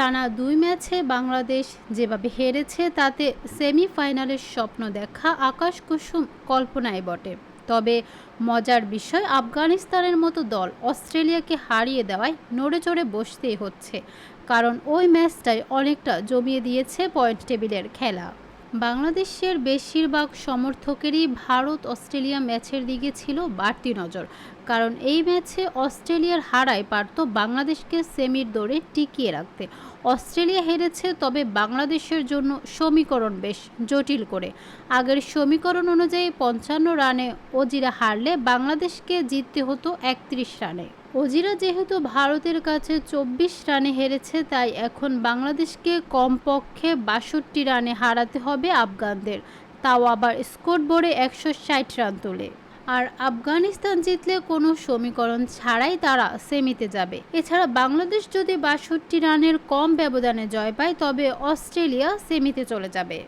টানা দুই ম্যাচে বাংলাদেশ যেভাবে হেরেছে, তাতে সেমিফাইনালের স্বপ্ন দেখা আকাশ কুসুম কল্পনায় বটে। তবে মজার বিষয়, আফগানিস্তানের মতো দল অস্ট্রেলিয়াকে হারিয়ে দেওয়ায় নড়ে চড়ে বসতেই হচ্ছে, কারণ ওই ম্যাচটাই অনেকটা জমিয়ে দিয়েছে পয়েন্ট টেবিলের খেলা। বাংলাদেশের বেশিরভাগ সমর্থকেরই ভারত অস্ট্রেলিয়া ম্যাচের দিকে ছিল বাড়তি নজর। কারণ এই ম্যাচে অস্ট্রেলিয়ার হারায় পারত বাংলাদেশকে সেমির দৌড়ে টিকিয়ে রাখতে। অস্ট্রেলিয়া হেরেছে, তবে বাংলাদেশের জন্য সমীকরণ বেশ জটিল করে। আগের সমীকরণ অনুযায়ী পঞ্চান্ন রানে অজিরা হারলে বাংলাদেশকে জিততে হতো একত্রিশ রানে। অজিরা যেহেতু ভারতের কাছে চব্বিশ রানে হেরেছে, তাই এখন বাংলাদেশকে কমপক্ষে বাষট্টি রানে হারাতে হবে আফগানদের। তাও আবার স্কোর বোর্ডে একশো ষাট রান তোলে। আর আফগানিস্তান জিতলে কোনো সমীকরণ ছাড়াই তারা সেমিতে যাবে। এছাড়া বাংলাদেশ যদি বাষট্টি রানের কম ব্যবধানে জয় পায়, তবে অস্ট্রেলিয়া সেমিতে চলে যাবে।